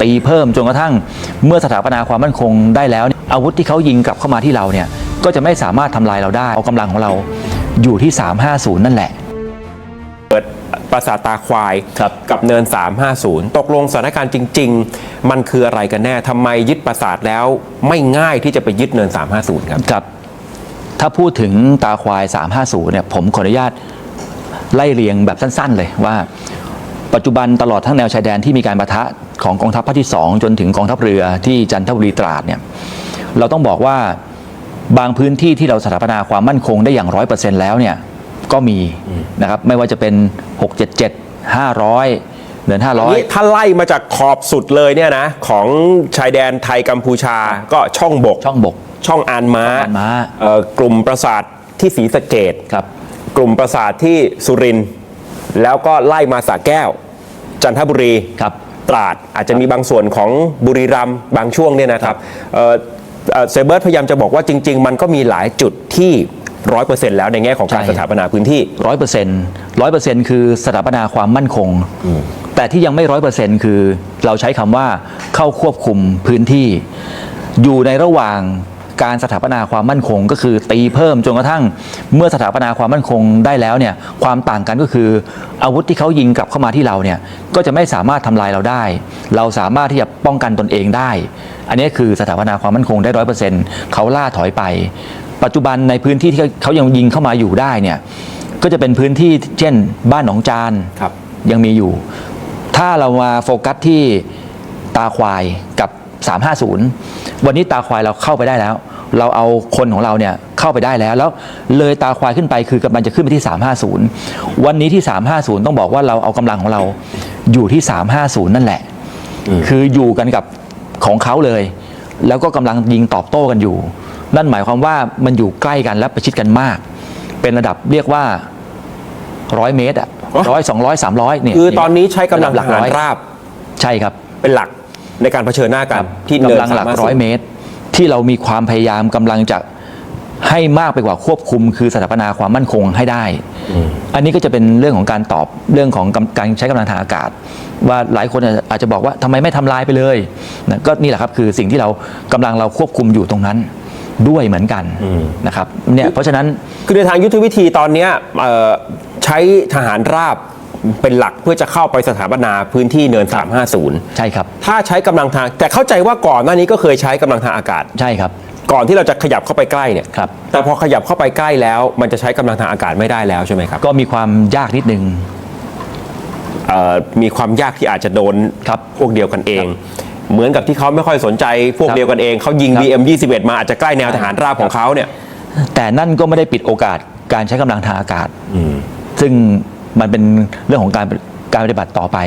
ตีเพิ่มจนกระทั่งเมื่อสถาปนาความมั่นคงได้แล้วเนี่ยอาวุธที่เขายิงกลับเข้ามาที่เราเนี่ยก็จะไม่สามารถทำลายเราได้เอากำลังของเราอยู่ที่ 350 นั่นแหละ เปิดปราสาทตาควายครับกับเนิน 350 ตกลงสถานการณ์จริง ๆ มันคืออะไรกันแน่ทำไมยึดปราสาทแล้วไม่ง่ายที่จะไปยึดเนิน 350 ครับครับ ถ้าพูดถึงตาควาย 350 เนี่ยผมขออนุญาตไล่เรียงแบบสั้น ๆ เลยว่า ปัจจุบันตลอดทั้งแนวชายแดนที่มีการประทะ ของกองทัพภาคที่ 2 จนถึงกองทัพเรือที่จันทบุรีตราดเนี่ยเราต้องบอกว่าบางพื้นที่ที่เราสถาปนาความมั่นคงได้อย่างร้อยเปอร์เซ็นต์แล้วเนี่ยก็มีนะครับไม่ว่าจะเป็น 677 500เดือนนี่500 ถ้าไล่มาจากขอบสุดเลยเนี่ยนะของชายแดนไทยกัมพูชาก็ช่องบก ช่องบก ช่องอานม้าช่องอานม้าเอ่อกลุ่มปราสาทที่ศรีสะเกดครับ กลุ่มปราสาทที่สุรินทร์แล้วก็ไล่มาสระแก้ว จันทบุรีครับ ตราด อาจจะมีบางส่วนของบุรีรัมย์บางช่วงเนี่ยนะครับเอ่อเอ่อเซเบิร์ตพยายามจะบอกว่าจริง ๆ มันก็มีหลายจุดที่ร้อยเปอร์เซ็นต์แล้วในแง่ของการใช่สถาปนาพื้นที่ร้อยเปอร์เซ็นต์ร้อยเปอร์เซ็นต์คือสถาปนาความมั่นคง แต่ที่ยังไม่ร้อยเปอร์เซ็นต์คือเราใช้คำว่าเข้าควบคุมพื้นที่ อยู่ในระหว่าง การสถาปนาความมั่นคง ก็คือตีเพิ่มจนกระทั่งเมื่อสถาปนาความมั่นคงได้แล้วเนี่ยความต่างกันก็คืออาวุธที่เขายิงกลับเข้ามาที่เราเนี่ยก็จะไม่สามารถทำลายเราได้ เราสามารถที่จะป้องกันตนเองได้ อันนี้คือสถาปนาความมั่นคงได้ร้อยเปอร์เซ็นต์เขาล่าถอยไป ปัจจุบันในพื้นที่ที่เขายังยิงเข้ามาอยู่ได้เนี่ยก็จะเป็นพื้นที่เช่น บ้านหนองจานครับยังมีอยู่ ถ้าเรามาโฟกัสที่ตาควายกับ 350 วันนี้ตาควายเราเข้าไปได้แล้ว เราเอาคนของเราเนี่ยเข้าไปได้แล้ว แล้วเลยตาควายขึ้นไปคือกำลังจะขึ้นไปที่ 350 วันนี้ที่ 350 ต้องบอกว่าเราเอากำลังของเราอยู่ที่ 350 นั่นแหละ คืออยู่กันกับของเขาเลย แล้วก็กำลังยิงตอบโต้กันอยู่ นั่นหมายความว่ามันอยู่ใกล้กันและประชิดกันมาก เป็นระดับเรียกว่าร้อยเมตรอะอ๋อร้อยสองร้อยสามร้อยเนี่ยคือตอนนี้ใช้กำลังระดับหลัทกหารร้อยราบ ใช่ครับ เป็นหลัก ในการเผชิญหน้ากันที่เนินกำลังหลัก350ร้อยเมตร ที่เรามีความพยายามกำลังจะให้มากไปกว่าควบคุม คือสถาปนาความมั่นคงให้ได้ อันนี้ก็จะเป็นเรื่องของการตอบเรื่องของกำการใช้กำลังทางอากาศ ว่าหลายคนอาจจะบอกว่าทำไมไม่ทำลายไปเลยนะก็นี่แหละครับคือสิ่งที่เรากำลังเราควบคุมอยู่ตรงนั้นด้วยเหมือนกันนะครับเนี่ยเพราะฉะนั้น คือในทางยุทธวิธีตอนเนี้ยเอ่อใช้ทหารราบ เป็นหลักเพื่อจะเข้าไปสถาปนาพื้นที่เนิน 350 ใช่ครับ ถ้าใช้กำลังทาง แต่เข้าใจว่าก่อนหน้านี้ก็เคยใช้กำลังทางอากาศ ใช่ครับ ก่อนที่เราจะขยับเข้าไปใกล้เนี่ยครับ แต่พอขยับเข้าไปใกล้แล้ว มันจะใช้กำลังทางอากาศไม่ได้แล้วใช่ไหมครับก็มีความยากนิดนึง เอ่อมีความยากที่อาจจะโดนครับพวกเดียวกันเอง เหมือนกับที่เขาไม่ค่อยสนใจพวกครับเดียวกันเองเขายิง ครับ BM 21มาอาจจะใกล้แนวทหารราบของเขาเนี่ย แต่นั่นก็ไม่ได้ปิดโอกาสการใช้กำลังทางอากาศ ซึ่ง มันเป็นเรื่องของการการปฏิบัติต่อไป